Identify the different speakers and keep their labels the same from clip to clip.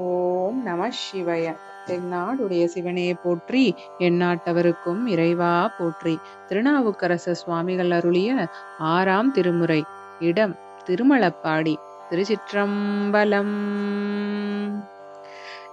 Speaker 1: ஓம் நம சிவய. தென்னாடுடைய சிவனையை போற்றி எந்நாட்டவருக்கும் இறைவா போற்றி. திருநாவுக்கரச சுவாமிகள் அருளிய ஆறாம் திருமுறை இடம் திருமலப்பாடி திருச்சிற்றம்பலம்.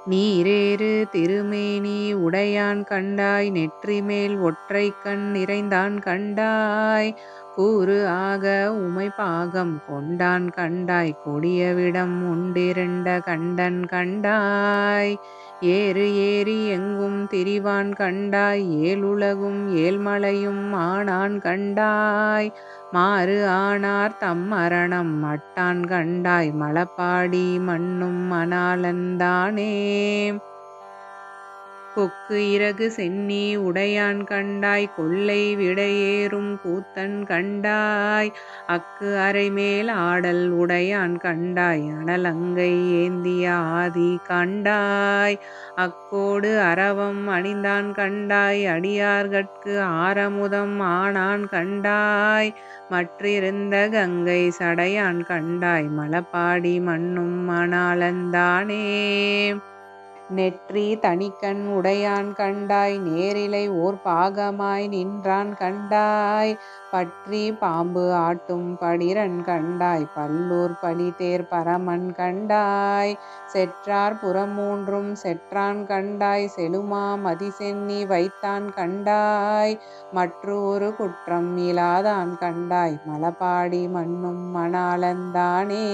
Speaker 1: நீரேறு திருமேனி உடையான் கண்டாய் நெற்றி மேல் ஒற்றை கண் நிறைந்தான் கண்டாய். கூறு ஆக உமை பாகம் கொண்டான் கண்டாய் கொடியவிடம் உண்டிருண்ட கண்டன் கண்டாய். ஏறு ஏறி எங்கும் திரிவான் கண்டாய் ஏழுலகும் ஏழ்மலையும் ஆனான் கண்டாய். மாறு ஆனார் தம் மரணம் மட்டான் கண்டாய் மலப்பாடி மண்ணும் மணாலந்தானே கொக்கு இறகு சென்னி உடையான் கண்டாய் கொல்லை விடையேறும் கூத்தன் கண்டாய் அக்கு அரைமேல் ஆடல் உடையான் கண்டாய் அனலங்கை ஏந்திய ஆதி கண்டாய் அக்கோடு அரவம் அணிந்தான் கண்டாய் அடியார்கட்கு ஆரமுதம் ஆனான் கண்டாய் மற்றிருந்த கங்கை சடையான் கண்டாய் மலப்பாடி மண்ணும் மணாலந்தானே நெற்றி தனிக்கண் உடையான் கண்டாய் நேரிலை ஓர் பாகமாய் நின்றான் கண்டாய். பற்றி பாம்பு ஆட்டும் படிரன் கண்டாய் பல்லூர் பலிதேர் பரமன் கண்டாய். செற்றார் புறமூன்றும் செற்றான் கண்டாய் செலுமா மதிசென்னி வைத்தான் கண்டாய். மற்றொரு குற்றம் இலாதான் கண்டாய் மலப்பாடி மண்ணும் மணாலந்தானே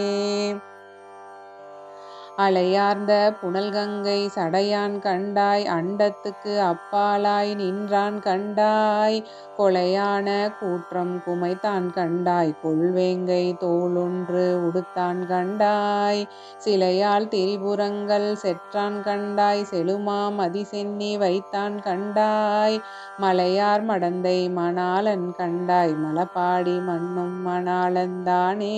Speaker 1: அலையார்ந்த புனல்கங்கை சடையான் கண்டாய் அண்டத்துக்கு அப்பாலாய் நின்றான் கண்டாய். கொலையான கூற்றம் குமைத்தான் கண்டாய் கொள்வேங்கை தோளொன்று உடுத்தான் கண்டாய். சிலையால் திரிபுரங்கள் செற்றான் கண்டாய் செலுமா மதிசென்னி வைத்தான் கண்டாய். மலையார் மடந்தை மணாலன் கண்டாய் மலப்பாடி மண்ணும் மணாளந்தானே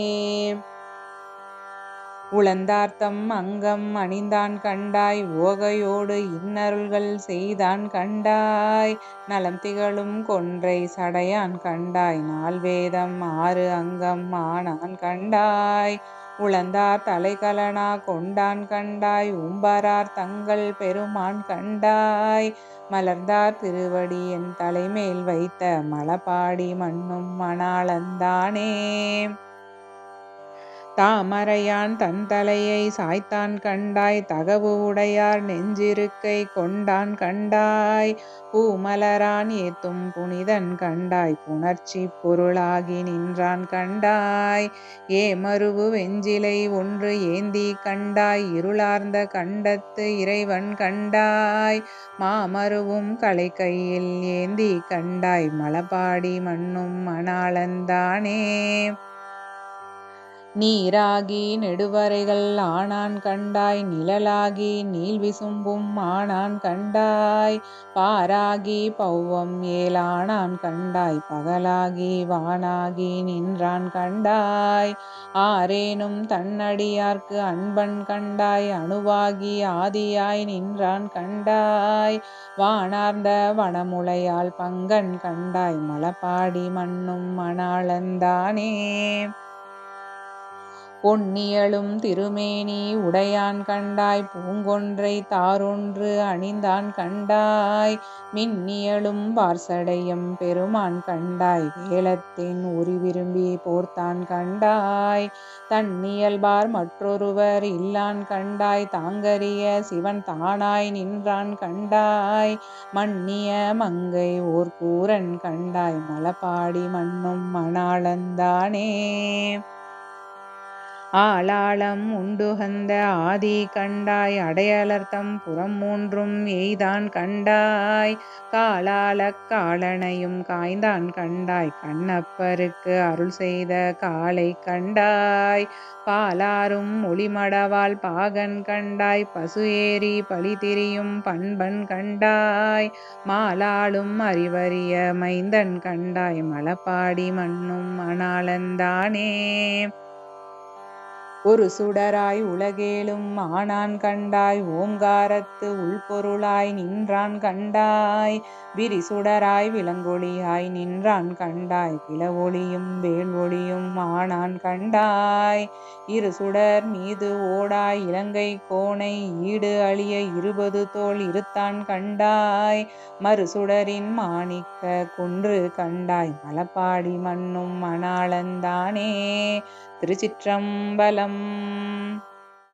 Speaker 1: உளந்தார்த்தம் அங்கம் அணிந்தான் கண்டாய் ஓகையோடு இன்னருள்கள் செய்தான் கண்டாய். நலம் திகழும் கொன்றை சடையான் கண்டாய் நால்வேதம் ஆறு அங்கம் ஆனான் கண்டாய். உளந்தார் தலைகலனா கொண்டான் கண்டாய் உம்பரார் தங்கள் பெருமான் கண்டாய். மலர்ந்தார் திருவடி என் தலைமேல் வைத்த மலப்பாடி மண்ணும் மணாளந்தானே. தாமரையான் தன் தலையை சாய்த்தான் கண்டாய் தகவு உடையார் நெஞ்சிருக்கை கொண்டான் கண்டாய். பூமலரான் ஏத்தும் புனிதன் கண்டாய் புணர்ச்சி பொருளாகி நின்றான் கண்டாய். ஏமருவு வெஞ்சிலை ஒன்று ஏந்தி கண்டாய் இருளார்ந்த கண்டத்து இறைவன் கண்டாய். மாமருவும் கலை கையில் ஏந்தி கண்டாய் மலப்பாடி மண்ணும் மணாளந்தானே. நீராகி நெடுவரைகள் ஆனான் கண்டாய் நிழலாகி நீல் விசும்பும் ஆனான் கண்டாய் பாராகி பௌவம் ஏலானான் கண்டாய் பகலாகி வானாகி நின்றான் கண்டாய் ஆரேனும் தன்னடியார்க்கு அன்பன் கண்டாய் அணுவாகி ஆதியாய் நின்றான் கண்டாய் வானார்ந்த வனமுலையால் பங்கன் கண்டாய் மலப்பாடி மண்ணும் மணாளந்தானே. பொன்னியலும் திருமேனி உடையான் கண்டாய் பூங்கொன்றை தாரொன்று அணிந்தான் கண்டாய் மின்னியலும் பார்சடையும் பெருமான் கண்டாய் வேலத்தின் உரி விரும்பி போர்த்தான் கண்டாய் தன்னியல்பார் மற்றொருவர் இல்லான் கண்டாய் தாங்கரிய சிவன் தானாய் நின்றான் கண்டாய் மன்னிய மங்கை ஓர் கூரன் கண்டாய் மலப்பாடி மண்ணும் மணாளந்தானே. ஆளாளம் உண்டுகந்த ஆதி கண்டாய் அடையலர்த்தம் புறம் மூன்றும் எய்தான் கண்டாய். காலாலக் காலனையும் காய்ந்தான் கண்டாய் கண்ணப்பருக்கு அருள் செய்த காலை கண்டாய். பாலாரும் ஒளிமடவால் பாகன் கண்டாய் பசு ஏறி பழிதிரியும் பண்பன் கண்டாய். மாலாளும் அறிவறிய மைந்தன் கண்டாய் மலப்பாடி மண்ணும் அனாளந்தானே. ஒரு சுடராய் உலகேலும் ஆனான் கண்டாய் ஓங்காரத்து உள்பொருளாய் நின்றான் கண்டாய். விரி சுடராய் விலங்கொழியாய் நின்றான் கண்டாய். பிளவொளியும் வேல்வொளியும் ஆனான் கண்டாய். இரு சுடர் மீது ஓடாய் இலங்கை கோணை ஈடு அழிய இருபது தோள் இருத்தான் கண்டாய். மறுசுடரின் மாணிக்க குன்று கண்டாய். மலப்பாடி மண்ணும் மணாளந்தானே திருச்சிற்றம்பலம் ん。